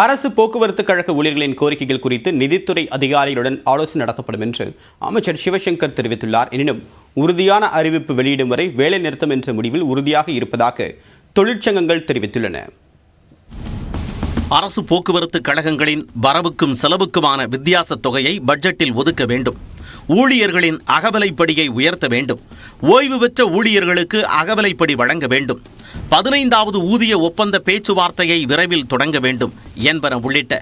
அரசு போக்குவரத்து கழக ஊழியர்களின் கோரிக்கைகள் குறித்து நிதித்துறை அதிகாரிகளுடன் ஆலோசனை நடத்தப்படும் என்று அமைச்சர் சிவசங்கர் தெரிவித்துள்ளார். எனினும் உறுதியான அறிவிப்பு வெளியிடும் வரை வேலை நிறுத்தம் என்ற முடிவில் உறுதியாக இருப்பதாக தொழிற்சங்கங்கள் தெரிவித்துள்ளன. அரசு போக்குவரத்து கழகங்களின் வரவுக்கும் செலவுக்குமான வித்தியாச தொகையை பட்ஜெட்டில் ஒதுக்க வேண்டும். ஊழியர்களின் அகவலைப்படியை உயர்த்த வேண்டும். ஓய்வு பெற்ற ஊழியர்களுக்கு அகவலைப்படி வழங்க வேண்டும். பதினைந்தாவது ஊதிய ஒப்பந்த பேச்சுவார்த்தையை விரைவில் தொடங்க வேண்டும் என்பன உள்ளிட்ட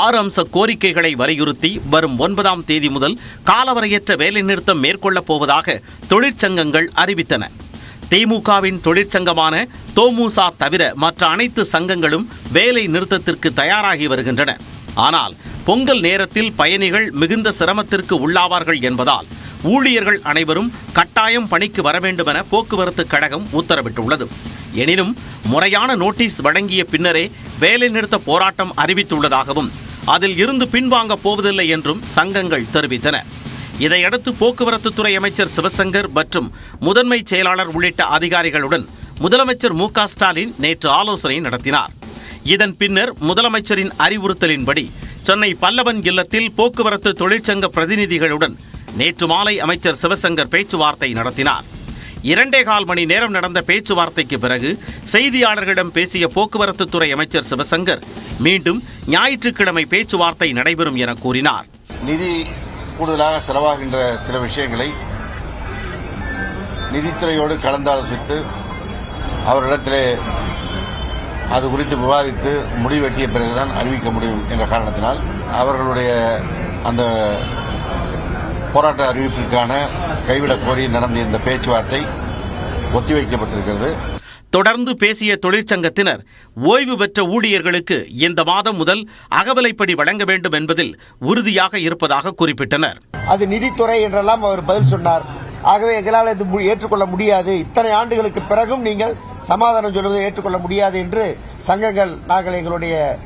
ஆறு அம்ச கோரிக்கைகளை வலியுறுத்தி வரும் ஒன்பதாம் தேதி முதல் காலவரையற்ற வேலைநிறுத்தம் மேற்கொள்ளப் போவதாக தொழிற்சங்கங்கள் அறிவித்தன. திமுகவின் தொழிற்சங்கமான தோமுசா தவிர மற்ற அனைத்து சங்கங்களும் வேலை நிறுத்தத்திற்கு தயாராகி வருகின்றன. ஆனால் பொங்கல் நேரத்தில் பயணிகள் மிகுந்த சிரமத்திற்கு உள்ளாவார்கள் என்பதால் ஊழியர்கள் அனைவரும் கட்டாயம் பணிக்கு வர வேண்டுமென போக்குவரத்து கழகம் உத்தரவிட்டுள்ளது. எனினும் முறையான நோட்டீஸ் வழங்கிய பின்னரே வேலைநிறுத்த போராட்டம் அறிவித்துள்ளதாகவும் அதில் இருந்து பின்வாங்கப் போவதில்லை என்றும் சங்கங்கள் தெரிவித்தன. இதையடுத்து போக்குவரத்து துறை அமைச்சர் சிவசங்கர் மற்றும் முதன்மை செயலாளர் உள்ளிட்ட அதிகாரிகளுடன் முதலமைச்சர் மு ஸ்டாலின் நேற்று ஆலோசனை நடத்தினார். இதன் பின்னர் முதலமைச்சரின் அறிவுறுத்தலின்படி சென்னை பல்லவன் இல்லத்தில் போக்குவரத்து தொழிற்சங்க பிரதிநிதிகளுடன் நேற்று மாலை அமைச்சர் சிவசங்கர் பேச்சுவார்த்தை நடத்தினார். இரண்டே கால் மணி நேரம் நடந்த பேச்சுவார்த்தைக்கு பிறகு செய்தியாளர்களிடம் பேசிய போக்குவரத்து துறை அமைச்சர் சிவசங்கர் மீண்டும் ஞாயிற்றுக்கிழமை பேச்சுவார்த்தை நடைபெறும் என கூறினார். நிதி கூடுதலாக செலவாகின்ற சில விஷயங்களை நிதித்துறையோடு கலந்தாலோசித்து அவரிடத்திலே அது குறித்து விவாதித்து முடிவெட்டிய பிறகுதான் அறிவிக்க முடியும் என்ற காரணத்தினால் அவர்களுடைய அந்த போராட்ட அறிவிப்பிற்கான கைவிடக் கோரி நடந்த இந்த பேச்சுவார்த்தை ஒத்திவைக்கப்பட்டிருக்கிறது. தொடர்ந்து பேசிய தொழிற்சங்கத்தினர் ஓய்வு பெற்ற ஊழியர்களுக்கு இந்த மாதம் முதல் அகவலைப்படி வழங்க வேண்டும் என்பதில் உறுதியாக இருப்பதாக குறிப்பிட்டனர். அது நிதித்துறை என்றெல்லாம் அவர் பதில் சொன்னார். ஆகவே எங்களால் இது மு- ஏற்றுக்கொள்ள முடியாது. இத்தனை ஆண்டுகளுக்கு பிறகும் நீங்கள் சமாதானம் சொல்வதை ஏற்றுக்கொள்ள முடியாது என்று சங்கங்கள் நாங்கள் எங்களுடைய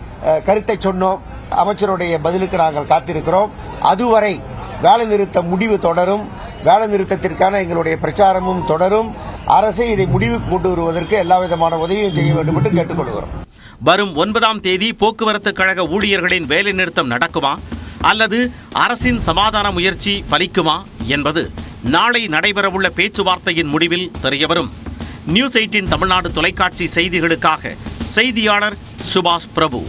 கருத்தை சொன்னோம். அமைச்சருடைய பதிலுக்கு நாங்கள் காத்திருக்கிறோம். அதுவரை வேலை நிறுத்த முடிவு தொடரும். வேலை நிறுத்தத்திற்கான எங்களுடைய பிரச்சாரமும் தொடரும். அரசை இதை முடிவுக்கு கொண்டு வருவதற்கு எல்லா விதமான உதவியும் செய்ய வேண்டும் என்று கேட்டுக்கொள்கிறோம். வரும் ஒன்பதாம் தேதி போக்குவரத்து கழக ஊழியர்களின் வேலைநிறுத்தம் நடக்குமா? அல்லது அரசின் சமாதான முயற்சி பலிக்குமா? என்பது நாளை நடைபெறவுள்ள பேச்சுவார்த்தையின் முடிவில் தெரியவரும். நியூஸ் எயிட்டின் தமிழ்நாடு தொலைக்காட்சி செய்திகளுக்காக செய்தியாளர் சுபாஷ் பிரபு.